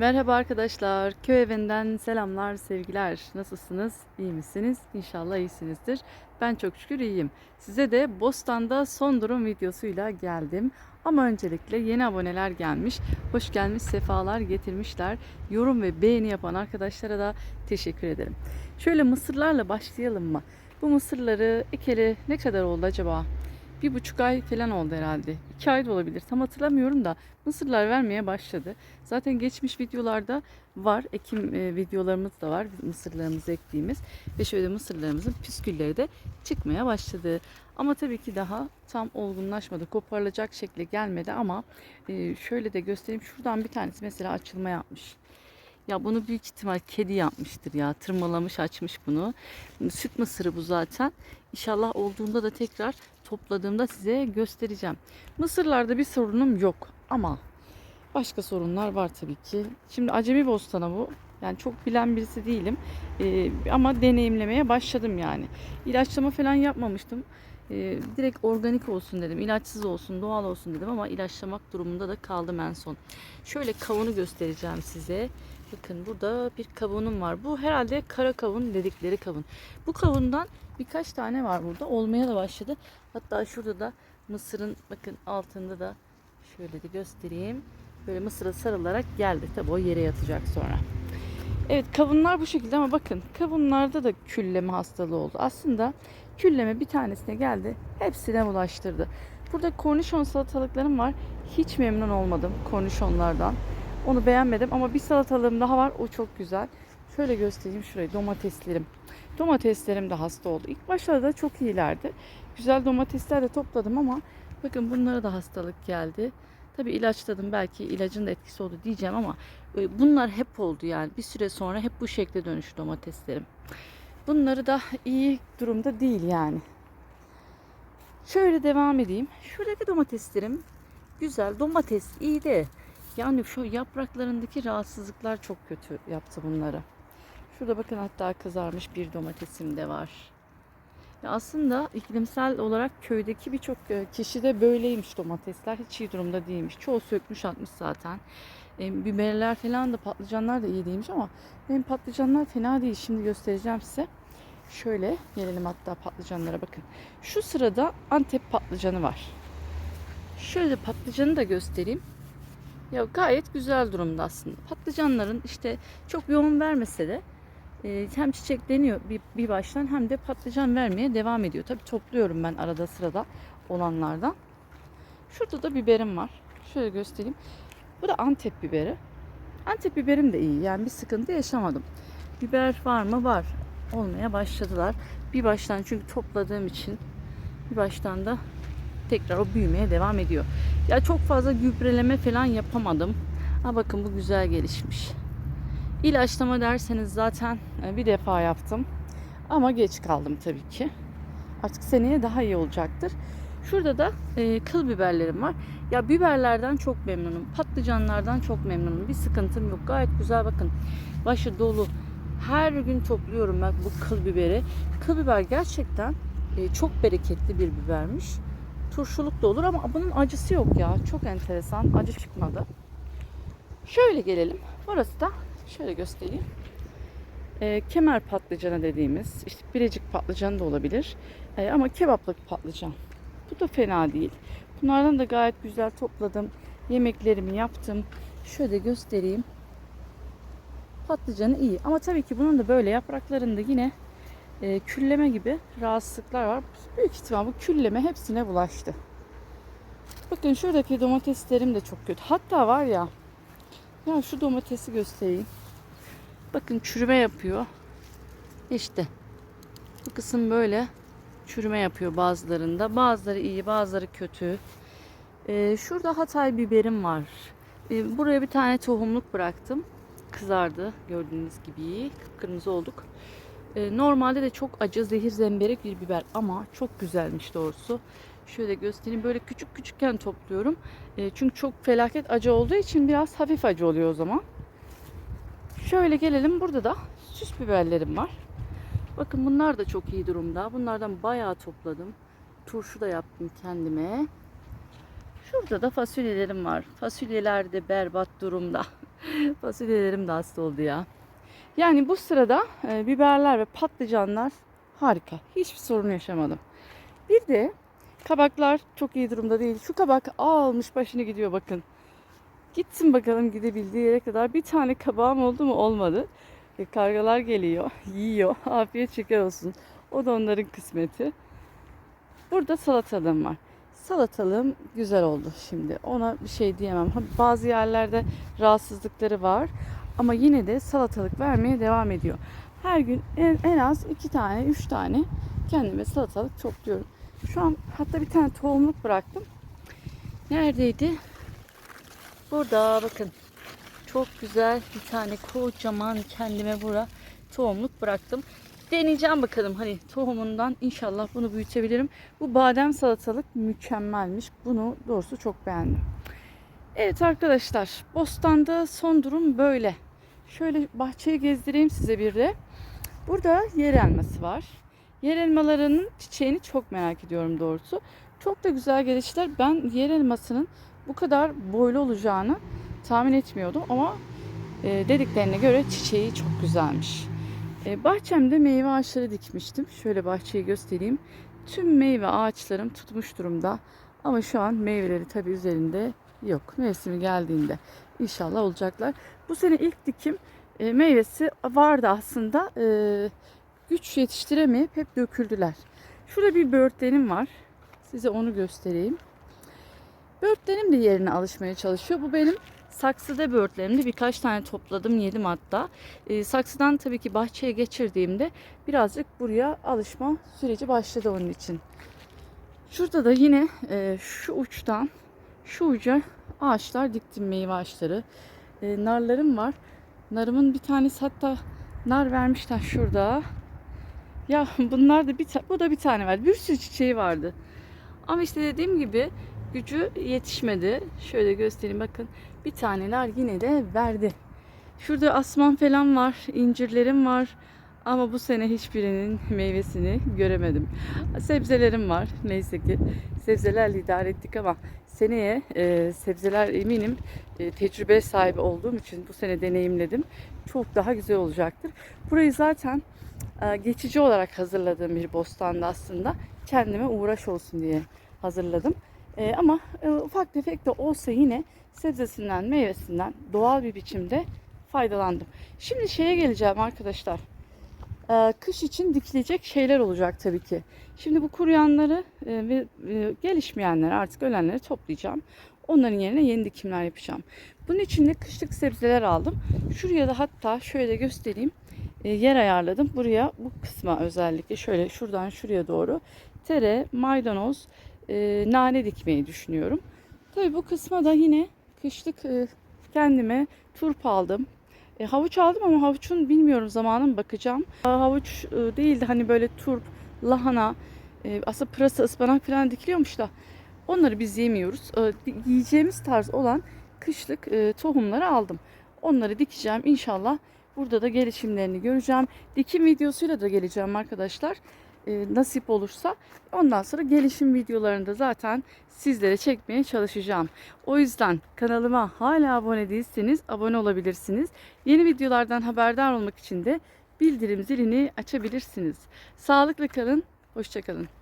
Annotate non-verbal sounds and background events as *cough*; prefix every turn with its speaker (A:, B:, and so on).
A: Merhaba arkadaşlar. Köy evinden selamlar, sevgiler. Nasılsınız? İyi misiniz? İnşallah iyisinizdir. Ben çok şükür iyiyim. Size de Bostan'da son durum videosuyla geldim. Ama öncelikle yeni aboneler gelmiş. Hoş gelmiş, sefalar getirmişler. Yorum ve beğeni yapan arkadaşlara da teşekkür ederim. Şöyle mısırlarla başlayalım mı? Bu mısırları ekeli ne kadar oldu acaba? Bir buçuk ay falan oldu herhalde. İki ay da olabilir. Tam hatırlamıyorum da mısırlar vermeye başladı. Zaten geçmiş videolarda var. Ekim e, videolarımız da var. Mısırlarımızı ektiğimiz. Ve şöyle mısırlarımızın püskülleri de çıkmaya başladı. Ama tabii ki daha tam olgunlaşmadı. Koparılacak şekle gelmedi ama e, şöyle de göstereyim. Şuradan bir tanesi mesela açılma yapmış. Ya bunu büyük ihtimal kedi yapmıştır ya. Tırmalamış açmış bunu. Süt mısırı bu zaten. İnşallah olduğunda da tekrar topladığımda size göstereceğim. Mısırlarda bir sorunum yok ama başka sorunlar var tabii ki. Şimdi acemi bostana bu. Yani çok bilen birisi değilim. Ee, ama deneyimlemeye başladım yani. İlaçlama falan yapmamıştım. Ee, direkt organik olsun dedim. ilaçsız olsun, doğal olsun dedim ama ilaçlamak durumunda da kaldım en son. Şöyle kavunu göstereceğim size. Bakın burada bir kavunum var. Bu herhalde kara kavun dedikleri kavun. Bu kavundan birkaç tane var burada. Olmaya da başladı. Hatta şurada da mısırın bakın altında da şöyle de göstereyim. Böyle mısıra sarılarak geldi. Tabi o yere yatacak sonra. Evet kavunlar bu şekilde ama bakın kavunlarda da külleme hastalığı oldu. Aslında külleme bir tanesine geldi. Hepsine bulaştırdı. Burada kornişon salatalıklarım var. Hiç memnun olmadım kornişonlardan. Onu beğenmedim ama bir salatalığım daha var. O çok güzel. Şöyle göstereyim şurayı domateslerim. Domateslerim de hasta oldu. İlk başlarda çok iyilerdi. Güzel domatesler de topladım ama bakın bunlara da hastalık geldi. Tabi ilaçladım belki ilacın da etkisi oldu diyeceğim ama e, bunlar hep oldu yani. Bir süre sonra hep bu şekle dönüştü domateslerim. Bunları da iyi durumda değil yani. Şöyle devam edeyim. Şuradaki domateslerim güzel. Domates iyi de yani şu yapraklarındaki rahatsızlıklar çok kötü yaptı bunları. Şurada bakın hatta kızarmış bir domatesim de var. Ya aslında iklimsel olarak köydeki birçok e, kişi de böyleymiş domatesler. Hiç iyi durumda değilmiş. Çoğu sökmüş atmış zaten. E, biberler falan da patlıcanlar da iyi değilmiş ama benim patlıcanlar fena değil. Şimdi göstereceğim size. Şöyle gelelim hatta patlıcanlara bakın. Şu sırada Antep patlıcanı var. Şöyle patlıcanı da göstereyim. Ya gayet güzel durumda aslında. Patlıcanların işte çok yoğun vermese de e, hem çiçekleniyor bir, bir baştan hem de patlıcan vermeye devam ediyor. Tabii topluyorum ben arada sırada olanlardan. Şurada da biberim var. Şöyle göstereyim. Bu da Antep biberi. Antep biberim de iyi. Yani bir sıkıntı yaşamadım. Biber var mı? Var. Olmaya başladılar. Bir baştan çünkü topladığım için bir baştan da tekrar o büyümeye devam ediyor. Ya çok fazla gübreleme falan yapamadım. Ha bakın bu güzel gelişmiş. İlaçlama derseniz zaten e, bir defa yaptım. Ama geç kaldım tabii ki. Artık seneye daha iyi olacaktır. Şurada da e, kıl biberlerim var. Ya biberlerden çok memnunum. Patlıcanlardan çok memnunum. Bir sıkıntım yok. Gayet güzel bakın. Başı dolu. Her gün topluyorum ben bu kıl biberi. Kıl biber gerçekten e, çok bereketli bir bibermiş turşuluk da olur ama bunun acısı yok ya. Çok enteresan. Acı çıkmadı. Şöyle gelelim. Burası da şöyle göstereyim. E, kemer patlıcanı dediğimiz işte birecik patlıcanı da olabilir. E, ama kebaplık patlıcan. Bu da fena değil. Bunlardan da gayet güzel topladım. Yemeklerimi yaptım. Şöyle göstereyim. Patlıcanı iyi. Ama tabii ki bunun da böyle yapraklarında yine e, külleme gibi rahatsızlıklar var. Büyük ihtimal bu külleme hepsine bulaştı. Bakın şuradaki domateslerim de çok kötü. Hatta var ya ya şu domatesi göstereyim. Bakın çürüme yapıyor. İşte bu kısım böyle çürüme yapıyor bazılarında. Bazıları iyi, bazıları kötü. Ee, şurada Hatay biberim var. Ee, buraya bir tane tohumluk bıraktım. Kızardı gördüğünüz gibi. Kıpkırmızı olduk. Ee, normalde de çok acı, zehir zemberek bir biber ama çok güzelmiş doğrusu. Şöyle göstereyim. Böyle küçük küçükken topluyorum. Ee, çünkü çok felaket acı olduğu için biraz hafif acı oluyor o zaman. Şöyle gelelim. Burada da süs biberlerim var. Bakın bunlar da çok iyi durumda. Bunlardan bayağı topladım. Turşu da yaptım kendime. Şurada da fasulyelerim var. Fasulyeler de berbat durumda. *laughs* Fasulyelerim de hasta oldu ya. Yani bu sırada e, biberler ve patlıcanlar harika. Hiçbir sorun yaşamadım. Bir de kabaklar çok iyi durumda değil. Şu kabak almış başını gidiyor bakın. Gitsin bakalım gidebildiği yere kadar. Bir tane kabağım oldu mu? Olmadı. E, kargalar geliyor, *laughs* yiyor. Afiyet şeker olsun. O da onların kısmeti. Burada salatalığım var. Salatalığım güzel oldu şimdi. Ona bir şey diyemem. Bazı yerlerde rahatsızlıkları var. Ama yine de salatalık vermeye devam ediyor. Her gün en, en az iki tane, üç tane kendime salatalık topluyorum. Şu an hatta bir tane tohumluk bıraktım. Neredeydi? Burada bakın. Çok güzel bir tane kocaman kendime bura tohumluk bıraktım. Deneyeceğim bakalım hani tohumundan inşallah bunu büyütebilirim. Bu badem salatalık mükemmelmiş. Bunu doğrusu çok beğendim. Evet arkadaşlar bostanda son durum böyle. Şöyle bahçeyi gezdireyim size bir de. Burada yer elması var. Yer elmalarının çiçeğini çok merak ediyorum doğrusu. Çok da güzel gelişler. Ben yer elmasının bu kadar boylu olacağını tahmin etmiyordum ama e, dediklerine göre çiçeği çok güzelmiş. E, bahçemde meyve ağaçları dikmiştim. Şöyle bahçeyi göstereyim. Tüm meyve ağaçlarım tutmuş durumda. Ama şu an meyveleri tabii üzerinde yok. Mevsimi geldiğinde inşallah olacaklar. Bu sene ilk dikim e, meyvesi vardı aslında. E, güç yetiştiremeyip hep döküldüler. Şurada bir böğürtlenim var. Size onu göstereyim. Böğürtlerim de yerine alışmaya çalışıyor. Bu benim saksıda böğürtlerimdi. Birkaç tane topladım, yedim hatta. E, saksıdan tabii ki bahçeye geçirdiğimde birazcık buraya alışma süreci başladı onun için. Şurada da yine e, şu uçtan şu uca ağaçlar diktim meyve ağaçları. E, narlarım var. Narımın bir tanesi hatta nar vermişler şurada. Ya *laughs* bunlar da bir bu da bir tane var. Bir sürü çiçeği vardı. Ama işte dediğim gibi gücü yetişmedi. Şöyle göstereyim bakın. Bir tane nar yine de verdi. Şurada asman falan var, incirlerim var. Ama bu sene hiçbirinin *laughs* meyvesini göremedim. Sebzelerim var neyse ki. Sebzelerle idare ettik ama seneye e, sebzeler eminim e, tecrübe sahibi olduğum için bu sene deneyimledim. Çok daha güzel olacaktır. Burayı zaten e, geçici olarak hazırladığım bir bostanda aslında. Kendime uğraş olsun diye hazırladım. E, ama e, ufak tefek de olsa yine sebzesinden, meyvesinden doğal bir biçimde faydalandım. Şimdi şeye geleceğim arkadaşlar. Ee, kış için dikilecek şeyler olacak tabii ki. Şimdi bu kuruyanları e, ve e, gelişmeyenleri artık ölenleri toplayacağım. Onların yerine yeni dikimler yapacağım. Bunun için de kışlık sebzeler aldım. Şuraya da hatta şöyle göstereyim. E, yer ayarladım. Buraya bu kısma özellikle şöyle şuradan şuraya doğru tere, maydanoz, nane dikmeyi düşünüyorum. Tabii bu kısma da yine kışlık kendime turp aldım. E, havuç aldım ama havuçun bilmiyorum zamanın bakacağım. Havuç e, değil de hani böyle turp, lahana, e, aslında pırasa, ıspanak falan dikiliyormuş da onları biz yemiyoruz. E, yiyeceğimiz tarz olan kışlık e, tohumları aldım. Onları dikeceğim inşallah. Burada da gelişimlerini göreceğim. Dikim videosuyla da geleceğim arkadaşlar. E, nasip olursa. Ondan sonra gelişim videolarını da zaten sizlere çekmeye çalışacağım. O yüzden kanalıma hala abone değilseniz abone olabilirsiniz. Yeni videolardan haberdar olmak için de bildirim zilini açabilirsiniz. Sağlıklı kalın, hoşçakalın.